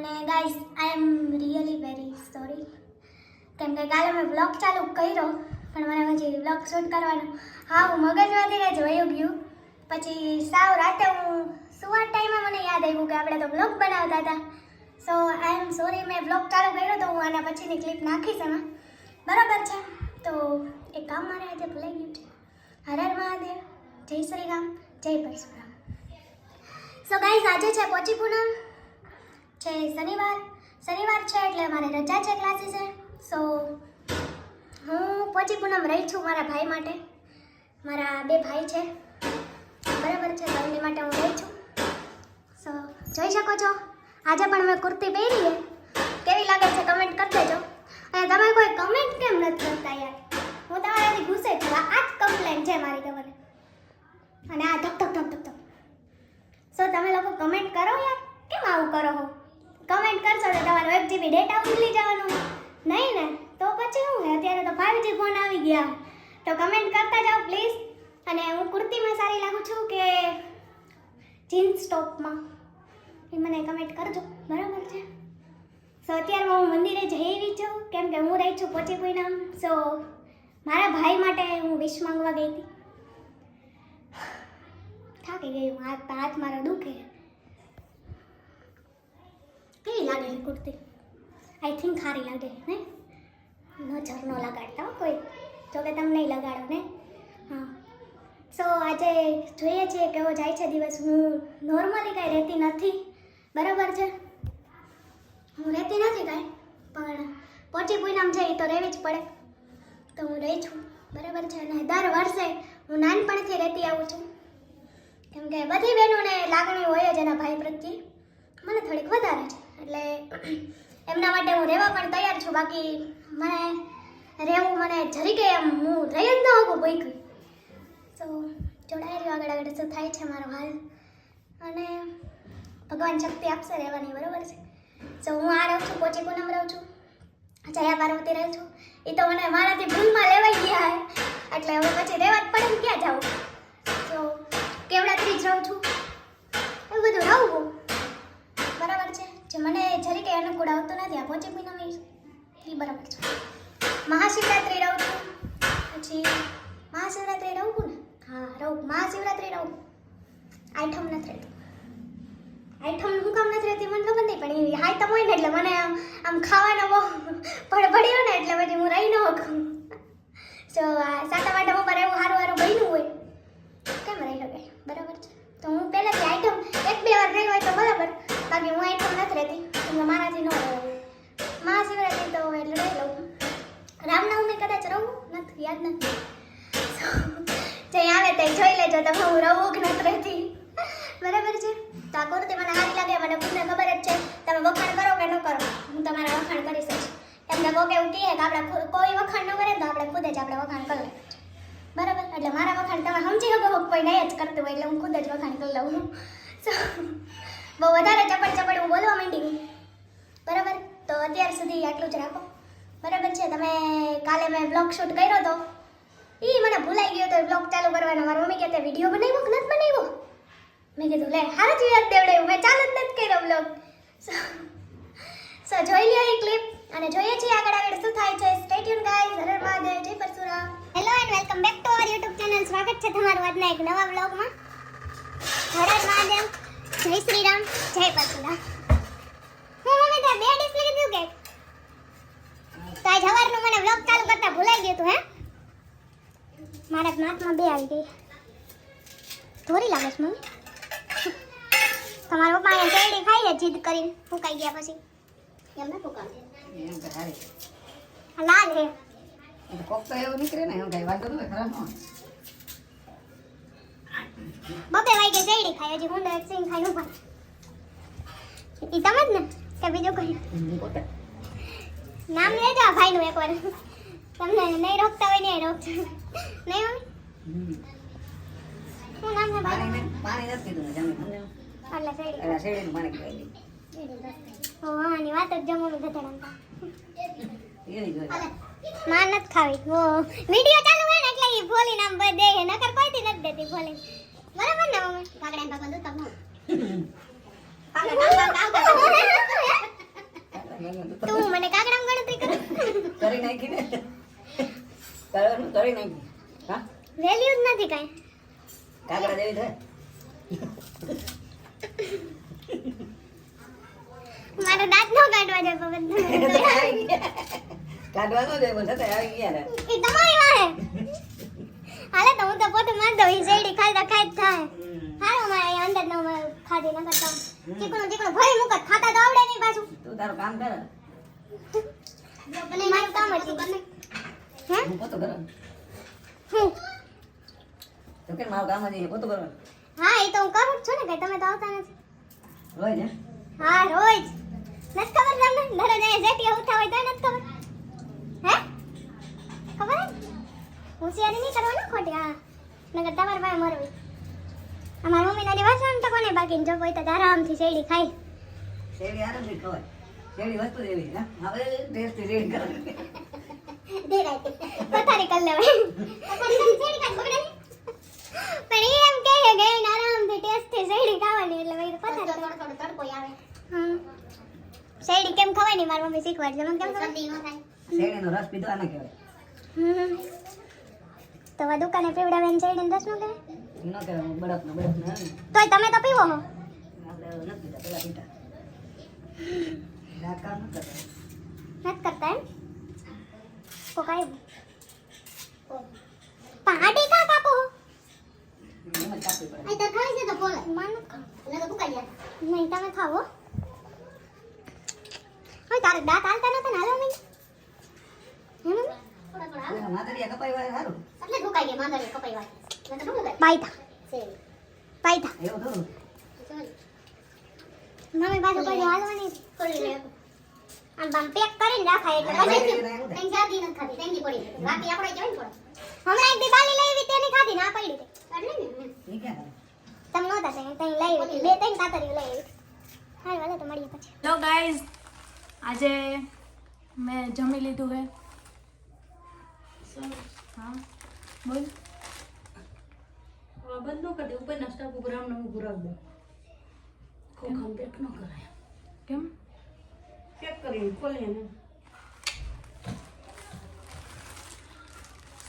અને guys I am really very sorry કેમ કે કાલે મેં બ્લોગ ચાલુ કર્યો, પણ મને પછી બ્લોગ શૂટ કરવાનો, હા, હું મગજમાંથી જોયું ગયું. પછી સાવ રાતે હું સુવા ટાઈમે મને યાદ આવ્યું કે આપણે તો બ્લોગ બનાવતા હતા. સો આઈ એમ સોરી મેં બ્લોગ ચાલુ કર્યો તો હું આના પછીની ક્લિપ નાખીશ એમાં. બરાબર છે? તો એક કામ મારે આજે ભૂલાઈ ગયું છે. હર હર મહાદેવ, જય શ્રી રામ, જય પરશુરામ. સો ગાઈઝ આજે છે પોચી પૂનમ. છે શનિવાર. શનિવાર છે એટલે મારે રજા છે ક્લાસીસે સો હું પોચી પૂનમ રહી છું મારા ભાઈ માટે. મારા બે ભાઈ છે. બરાબર છે, તો એમની માટે હું રહી છું. સો જોઈ શકો છો. આજે પણ મેં કુર્તી પહેરી છે. કેવી લાગે છે કમેન્ટ કરી દેજો. અને તમે કોઈ કમેન્ટ કેમ નથી કરતા યાર? હું તમારાથી ગુસ્સે છું. આ જ કમ્પ્લેન છે મારી તમારે. અને આ ધક ધક ધક ધક સો તમે લોકો કમેન્ટ કરો યાર. કેમ આવું કરો છો કમેન્ટ કરશો તો તમારો એક જીબી ડેટા ઉગલી જવાનો નહીં ને? તો પછી હે અત્યારે તો ફાઇવ જી ફોન આવી ગયા. તો કમેન્ટ કરતા જાઓ પ્લીઝ અને હું કુર્તીમાં સારી લાગું છું કે જીન્સ ટોપમાં? એ મને કમેન્ટ કરજો. બરાબર છે? સો અત્યારમાં હું મંદિરે જઈ રહી છું. કેમ કે હું રહી છું પોચી પૂનમ સો મારા ભાઈ માટે હું વિશ માંગવા ગઈ હતી. થાકી ગઈ હું. હાથ હાથ મારો દુખે. કેવી લાગે છે કુર્તી. આઈ થિંક સારી લાગે ને નજર ન લગાડતા કોઈ. જો કે તમે નહીં લગાડો ને હા. સો આજે જોઈએ છીએ કેવો જાય છે દિવસ. હું નોર્મલી કાંઈ રહેતી નથી. બરાબર છે? હું રહેતી નથી કાંઈ, પણ પોચી પૂનમ છે એ તો રહેવી જ પડે. તો હું રહી છું. બરાબર છે? અને દર વર્ષે હું નાનપણથી રહેતી આવું છું. કેમ કે બધી બહેનોને લાગણી હોય જ એના ભાઈ પ્રત્યે. મને થોડીક વધારે છે. એટલે એમના માટે હું રહેવા પણ તૈયાર છું. બાકી મને રહેવું મને જરીકે એમ હું રહી જ ન હોઉં ભૂખી તો રહ્યો આગળ આગળ. શું થાય છે મારો હાલ? અને ભગવાન શક્તિ આપશે રહેવાની, બરાબર છે? તો હું આ રહું છું, પોચી પૂનમ રહું છું. જયા પાર્વતી રહું છું. એ તો મને મારાથી ભૂલમાં લેવાઈ ગયા હે. એટલે હવે પછી રહેવા જ પડે ક્યાં જાઉં? તો કેવડાથી જ રહું છું? એવું બધું રહું? છે જે મને જરી કંઈ અનુકૂળ આવતો નથી, આ પોચી પૂનમ એ બરાબર છે. મહાશિવરાત્રિ રહું છું. પછી મહાશિવરાત્રિ રહું છું ને? હા રહું મહાશિવરાત્રિ રહું આઠમ નથી રહેતું. આઈટમ હું કામ નથી રહેતી મને ખબર નહીં, પણ એ આઈટમ હોય ને એટલે મને આમ આમ ખાવાનો બહુ પડપડ્યો ને એટલે પછી હું રહી ન શકું. સો સાતમ આઠમ ઉપર એવું સારું સારું બન્યું હોય, કેમ રહી શકે બરાબર છે. તો હું પહેલાંથી આઈટમ એક બે વાર રહી હોય તો બરાબર. બાકી હું આઈટમ કે મારાથી ન મહાશિવરાત્રિ તો એટલે રહી લઉં. રામનવમી કદાચ રહું? નથી યાદ નથી. આવે તે જોઈ લેજો તમે હું રહું કે નથી રહેતી. બરાબર છે? તો આ મને હાથ લાગે મને ખુદને ખબર જ છે. તમે વખાણ કરો કે ન કરો? હું તમારા વખાણ કરી શકીશ કે કોક એવું કહે કે આપણે કોઈ વખાણ ન કરે તો આપણે ખુદ જ આપણે વખાણ કરી બરાબર? એટલે મારા વખાણ તમે સમજી શકો કોઈ નહીં જ કરતું હોય એટલે હું ખુદ જ વખાણ કરી લઉં. So, બહુ વધારે ચપડ ચપડ હું બોલવા માંડી બરાબર? તો અત્યાર સુધી આટલું જ રાખો. બરાબર છે? તમે કાલે મેં બ્લોગ શૂટ કર્યો તો એ મને ભૂલાઈ ગયો તો બ્લોગ ચાલુ કરવાનો. મારો મમ્મી કહેતા, વીડિયો બનાવ્યો કે નથી બનાવ્યો? મેં કીધું, લે હારા જ યાદ દેવડાવ્યું મેં ચાલુ જ નથી કર્યો બ્લોગ સો જોઈ લ્યો એ ક્લિપ અને જોઈએ છીએ આગળ આગળ શું થાય છે. Stay tune guys Har Mahadev. જય Parshuram. Hello and welcome back to our YouTube channel સ્વાગત છે તમારું આજના એક નવા બ્લોગમાં હર હર મહાદેવ. જય શ્રી રામ જય પરશુરામ હું મમ્મી ત્યાં બે ડિશ લઈ દીધું કે? તો આજ સવારનું મને વ્લોગ ચાલુ કરતા ભૂલાઈ ગયું તું હે? મારા નાકમાં બે આવી ગઈ. થોડી લાગે છે મમ્મી. તમારા પપ્પા અહીંયા શેરડી ખાઈ જીદ કરીને ફૂંકાઈ ગયા પછી. એમ તો સારી. લાલ હે કોક તો એવું નીકળે ને એમ કઈ વાંધો ન હોય ખરા ન. બપે વાગે જઈડી ખાઈ હજી હું એક સિંગ ખાઈ નું ઈ સમજ ને કે બીજો કોઈ. નામ લેજો આ ભાઈનું એકવાર. તમને નહીં રોકતા હોય ને રોકજો નહીં મમ્મી? શું નામ છે ભાઈ પાણી નથી પીધું ને જમીન. એટલે શેરડી એટલે શેરડીનું પાણી પીવાય નહીં. ઓ વાત જ જમવાનું એની. અલે નથી ખાવી. ઓ વિડિયો ચાલુ હોય ને એટલે ઈ ભોલી નામ બ- દે નકર કોઈથી નથી દેતી ભોલી. બરાબર ને? મમ્મી કાકડા ભગવાન તો તમે કાકા, કાકા, કાકા. મેં તું મને કાગડામ ગણતરી કર. કરી નાખી ને. કરવાનું કરી નાખી. હા? વેલ્યુ જ નથી કાંઈ. કાગડા થાય. મારો દાંત નો કાઢવા જાય પવન. કાઢવાનો જ એવો આવી ગયા ને એ તમારી વાહે. હાલે તો હું તો પોતે એ ઈ શેરડી ખાઈ ખાઈ થાય. હાલો હારું મારે અંદર ન ખાધી ન કરતા ચીકણું ચીકણું ભરી મૂકત ખાતા તો આવડે નહીં પાછું. તું તારું કામ કર. મારું કામ હતું હે? હું પોતો કર? હું? તો કે મારું કામ હતું પોતો કર? હા એ તો હું કરું જ છું ને કે તમે તો આવતા નથી. રોજ હે? હા રોજ. નથી ખબર તમને? દરરોજ અહીંયા જેટી ઉઠા હોય તો નથી ખબર. હે? ખબર હે હોશિયારી નહીં કરવાની ખોટી હા. તમારા પાસે મરવી. અમારા મમ્મીના દિવસ તો કોને બાકી જો કોઈ તો આરામથી શેરડી ખાઈ. શેરડી આરામથી ખવાય. શેરડી વસ્તુ જ એવી હવે ટેસ્ટી શેરડી કરે દેરાય. પથારી કરી લેવાય. પથારી કરી શેરડી કાઢ બગડે પણ એમ કહે કે આરામથી ટેસ્ટથી શેરડી ખાવાની એટલે મેં પથારી થોડો થોડો તડકો આવે. હમ. શેરડી કેમ ખવાય નહીં? મારી મમ્મી શીખવાડશે મને કેમ ખબર? શેરડીનો રસ પીધો આને કહેવાય. હમ. તો આ દુકાને પીવડાવે ને જઈને દસ નો કે ન કે બરફનો બરફનો બરફ ને તોય તમે તો પીવો હો. આપણે નથી પીતા પેલા પીતા. ન કરતા. એમ? કો કાઈ પાડી કા કાપો. અહીં તો ખાઈ છે તો બોલે. માન એટલે તો કુકાઈ જાય. નહીં તમે ખાવો. હોય તારે દાંત હાલતા નતા ને હાલો નહીં હે મમ્મી? નતો એવું થોડું મમ્મી પાછું કોઈ હાલવાની આમ બામ પેક કરીને રાખાય એટલે. તેની જાતી નથી ખાધી તેની પડી બાકી આપણે કેવું પડે હમણાં એક દી બાલી લઈ આવી તેની ખાધી ના પડી એટલે ને? તમે નહોતા ત્યાં લઈ આવી. બે ત્રણ કાતરીઓ લઈ આવી. હા વાલે તો મળીએ પછી. હેલો ગાઈઝ આજે મેં જમી લીધું હે. હા બોલ બંધ ન કરી દે ઉપર આમને હું પુરાવી દઉં ન કરાય કેમ પેક કરીને ને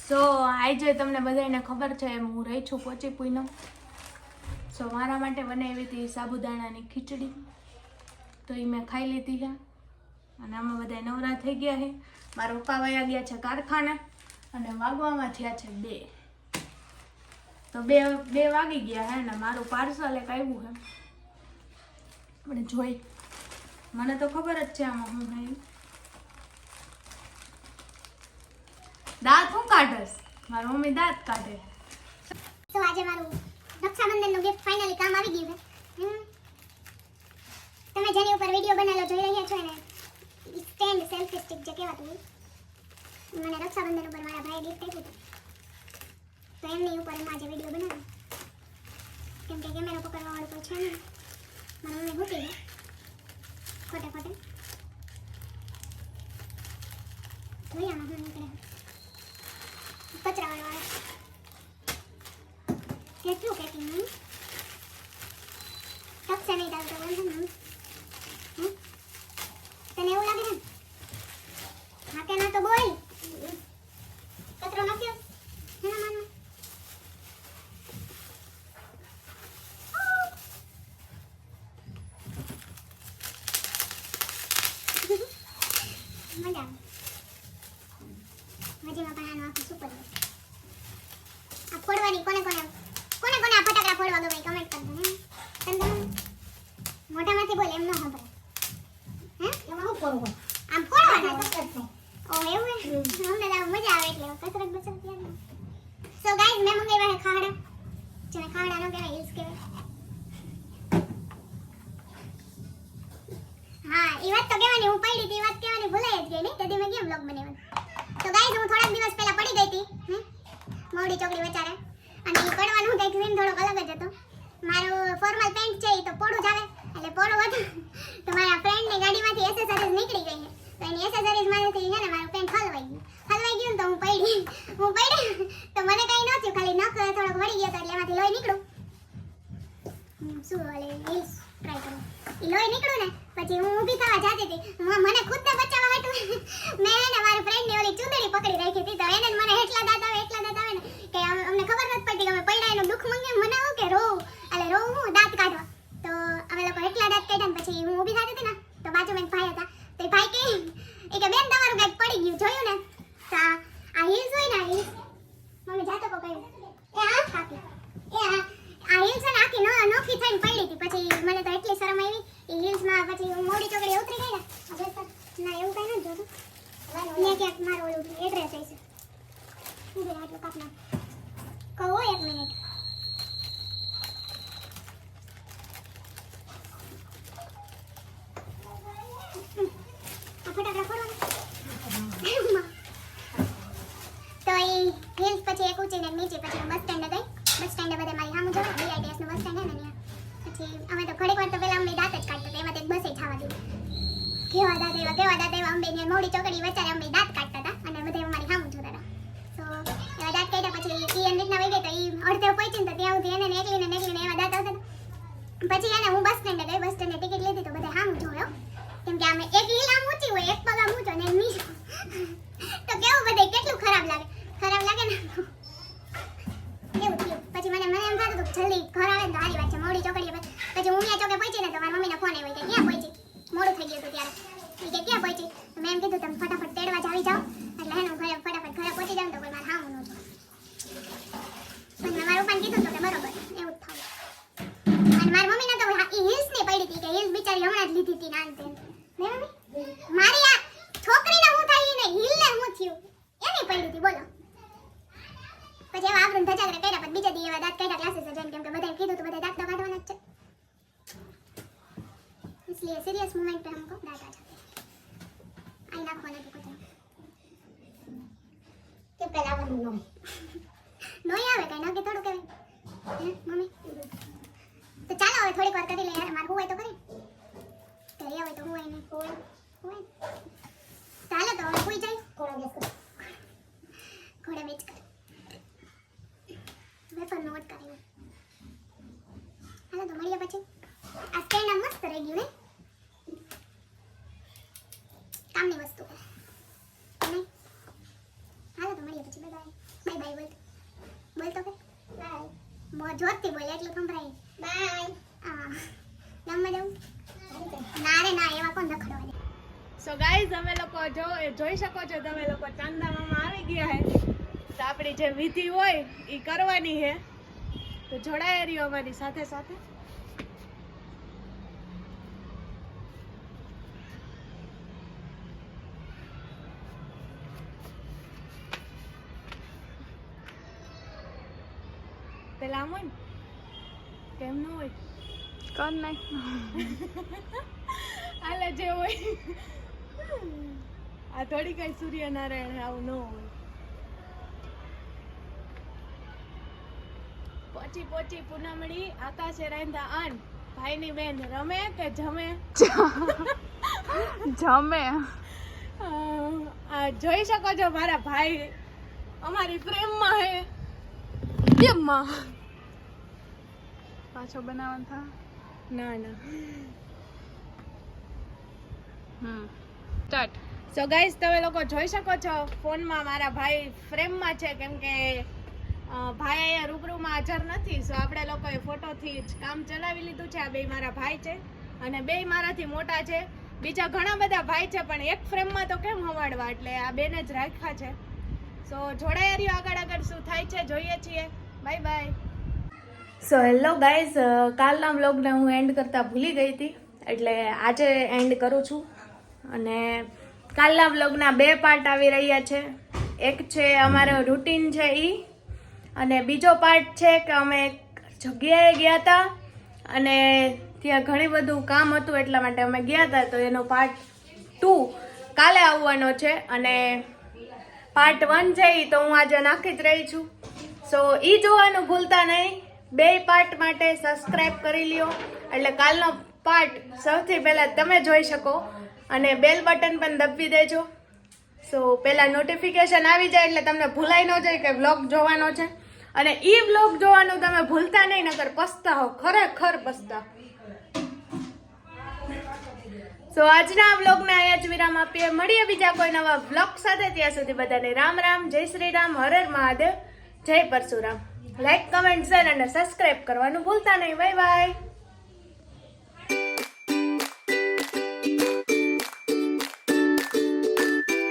સો આજે તમને બધાને ખબર છે એમ હું રહી છું પોચી પૂનમ સો મારા માટે બનાવી હતી સાબુદાણાની ખીચડી. તો એ મેં ખાઈ લીધી છે. અને આમાં બધા નવરા થઈ ગયા છે. મારા પપ્પા વયા ગયા છે કારખાને. અને વાગવામાં થયા છે બે. તો બે બે વાગી ગયા હે ને મારું પાર્સલ એક આવ્યું હે. આપણે જોઈ, મને તો ખબર જ છે આમાં હું ભાઈ દાંત હું કાઢસ? મારી મમ્મી દાંત કાઢે. તો આજે મારું રક્ષાબંધનનું ગિફ્ટ ફાઇનલી કામ આવી ગયું છે. તમે જેની ઉપર વીડિયો બનાવેલો જોઈ રહ્યા છો ને સ્ટેન્ડ સેલ્ફી સ્ટિક જે કહેવાતું મને રક્ષાબંધન ઉપર મારા ભાઈએ ગિફ્ટ આપ્યું હતું. તો એમની ઉપર હું આજે વીડિયો બનાવ્યો. કેમ કે કેમેરો પકડવા વાળું કોઈ છે નહીં. મારા મમ્મી ભૂકી ગયા ખોટે ખોટે જોઈએ આમાં હું નીકળે. કચરાવાળો આવે કેટલું પેકિંગ નહીં ટકશે નહીં તારું તો વાંધો નહીં હમ? તને એવું લાગે ને હા કે ના તો બોલ કચરો નાખ્યો એના માનો મજા આવે મજામાં પણ આનું આખું સુપર આ ફોડવાની કોને કોને કોને કોને આ ફટાકડા ફોડવા ગમે કમેન્ટ કરજો ને તને ગમે? મોઢામાંથી બોલ એમ ન સાંભળે હે એમાં શું કરવું આમ ફોડવાના ઓ એવું હે અમને તો આમ મજા આવે એટલે કસરત બસરત યાદ નહીં સો ગાઈઝ મેં મંગાવ્યા હે ખાડા જેને ખાડા નો કહેવાય હિલ્સ કહેવાય હા એ વાત તો કહેવાની, હું પડી હતી વાત કહેવાની ભૂલાઈ જ ગઈ નહીં તેથી મેં કેમ બ્લોગ બનાવ્યો? તો હું થોડાક દિવસ પહેલા પડી ગઈ હતી મોડી ચોકડી વચારે અને એ પડવાનું કંઈક સીન થોડોક અલગ જ હતો. મારું ફોર્મલ પેન્ટ છે તો પોડું જ એટલે પોડું હતું. તો મારા ફ્રેન્ડની ગાડીમાંથી એસેસરીઝ નીકળી ગઈ છે. તો એની એસેસરીઝમાંથી છે મારું પેન્ટ હલવાઈ ગયું. હલવાઈ ગયું તો હું પડી હું પડી. તો મને કંઈ ન થયું, ખાલી નખ થોડોક વળી ગયો તો એટલે એમાંથી લોહી નીકળું શું ઓલે લોહી નીકળું ને, પછી હું ઊભી થવા જાતી હતી. મને ખુદને બચાવવા હતું મેં ને મારી ફ્રેન્ડની ઓલી ચૂંદડી પકડી રાખી હતી. તો એને મને એટલા દાંત આવે એટલા દાંત આવે ને, કે અમને ખબર નથી પડતી કે અમે પડ્યા એનું દુઃખ મંગે મનાવું કે રોવું? એટલે રો હું, દાંત કાઢવા. તો અમે લોકો એટલા દાંત કાઢ્યા ને પછી હું ઊભી થતી હતી ને, તો બાજુમાં એક ભાઈ હતા. તો ભાઈ કે એ કે બેન, તમારું કાંઈક પડી ગયું, જોયું ને? તો આ હિલ્સ હોય ને હિલ્સ મમ્મી જાતો કહ્યું. એ હા કાકી એ આ હિલ્સ ને, આખી નોખી થઈને પડી હતી. ને ક્યાંક મારો એક મિનિટ પછી એક પછી બસ સ્ટેન્ડ ગઈ. બસ સ્ટેન્ડ બધે મારી બસ સ્ટેન્ડ પછી અમે તો ઘડીક વાર તો પેલા અમે કેવા દાદા એવા, કેવા દાદા એવા, અંબે મોડી ચોકડી વચ્ચે અમે દાંત કાઢતા હતા અને બધે અમારી સામું જોતા હતા. સો એવા દાંત કાઢ્યા પછી ઈ એની રીતના વહી ગઈ તો ઈ અડધે પહોંચી ને ત્યાં સુધી એને નેકલીને નેકલીને એવા દાંત આવતા પછી એને હું બસ સ્ટેન્ડે ગઈ બસ સ્ટેન્ડે ટિકિટ લીધી તો બધા સામું જોયો. કેમ કે અમે એક લીલા ઊંચી હોય, એક પગ ઊંચો ને મી તો કેવું બધે, કેટલું ખરાબ લાગે? ખરાબ લાગે ને? પછી મને મને એમ થતું હતું જલ્દી ઘર આવે તો સારી વાત છે, મોડી ચોકડીએ પછી હું ત્યાં પહોંચી ને તો મારી મમ્મીનો ફોન આવ્યો કે ક્યાં થઈ ગયો હતો ત્યારે. કે ક્યાં પહોંચી મેં એમ કીધું, તમે ફટાફટ તેડવા જ આવી જાઓ. इसलिए सीरियस मोमेंट पे हमको दांत आ जाते हैं आई नाक होने को કે પેલા આવવાનું ન હોય. નોઈ આવે કઈ નકે થોડું કહેવાય હે મમ્મી તો ચાલો હવે થોડીક વાર કરી લઈએ યાર મારું હોય તો કરી ઘરે આવે તો હું હોય ને હોય હોય ચાલો તો હવે કોઈ જાય થોડા દિવસ પછી. ઘોડે વેચ કર વેપર નોટ કરી હાલો તો મળીએ પછી આ સ્ટેન્ડ આમ મસ્ત રહી ગયું ને કામની વસ્તુ. નહીં હાલો તો મળીએ પછી બાય બાય બાય બાય બોલ. બોલ તો કે બાય બહુ જોરથી બોલે એટલે સંભળાય. બાય હા ગામમાં જાઉં? ના રે ના એવા કોણ રખડવા સો ગાઈઝ અમે લોકો જો એ જોઈ શકો છો તમે લોકો ચાંદામામાં આવી ગયા હે. તો આપણી જે વિધિ હોય એ કરવાની છે તો જોડાયા રહ્યો અમારી સાથે સાથે. પેલા આમ હોય ને કેમ ન હોય? કોણ નાખ હાલે જે હોય. આ થોડી કઈ સૂર્યનારાયણ આવું ન હોય. પોચી પોચી પૂનમડી આકાશે રાંધા આન. ભાઈની બેન રમે કે જમે? જમે. આ જોઈ શકો છો મારા ભાઈ અમારી પ્રેમમાં હે. કેમમાં પાછો બનાવવાનું થા? ના ના. હમ. સ્ટાર્ટ. સો ગાઈઝ તમે લોકો જોઈ શકો છો ફોનમાં મારા ભાઈ ફ્રેમમાં છે કેમ કે ભાઈ અહીંયા રૂબરૂમાં હાજર નથી સો આપણે લોકોએ ફોટોથી જ કામ ચલાવી લીધું છે. આ બે મારા ભાઈ છે અને બે મારાથી મોટા છે. બીજા ઘણા બધા ભાઈ છે પણ એક ફ્રેમમાં તો કેમ હવાડવા? એટલે આ બેને જ રાખ્યા છે. સો જોડાયા રહ્યો આગળ આગળ શું થાય છે જોઈએ છીએ. Bye bye so hello guys કાલના વ્લોગને હું એન્ડ કરતા ભૂલી ગઈ હતી, એટલે આજે એન્ડ કરું છું. અને કાલના વ્લોગના બે પાર્ટ આવી રહ્યા છે. એક છે અમારો રૂટીન છે એ અને બીજો પાર્ટ છે કે અમે જગ્યાએ ગયા હતા, અને ત્યાં ઘણી બધું કામ હતું, એટલા માટે અમે ગયા હતા. તો એનો પાર્ટ ટુ કાલે આવવાનો છે, અને પાર્ટ વન છે એ તો હું આજે નાખી જ રહી છું. સો એ જોવાનું ભૂલતા નહીં. બે પાર્ટ માટે સબસ્ક્રાઇબ કરી લ્યો. એટલે કાલનો પાર્ટ સૌથી પહેલાં તમે જોઈ શકો. અને બેલ બટન પણ દબી દેજો. સો પહેલાં નોટિફિકેશન આવી જાય એટલે તમને ભૂલાઈ ન જાય કે વ્લોગ જોવાનો છે. અને એ વ્લોગ જોવાનું તમે ભૂલતા નહીં, નકર પસ્તાઓ ખરેખર પસ્તા સો આજના બ્લોગને અહીંયા જ વિરામ આપીએ. મળીએ બીજા કોઈ નવા વ્લોગ સાથે. ત્યાં સુધી બધાને રામ રામ, જય શ્રી રામ, હર હર મહાદેવ, જય પરશુરામ. લાઈક કમેન્ટ શેર અને સબસ્ક્રાઇબ કરવાનું ભૂલતા નહીં. Bye bye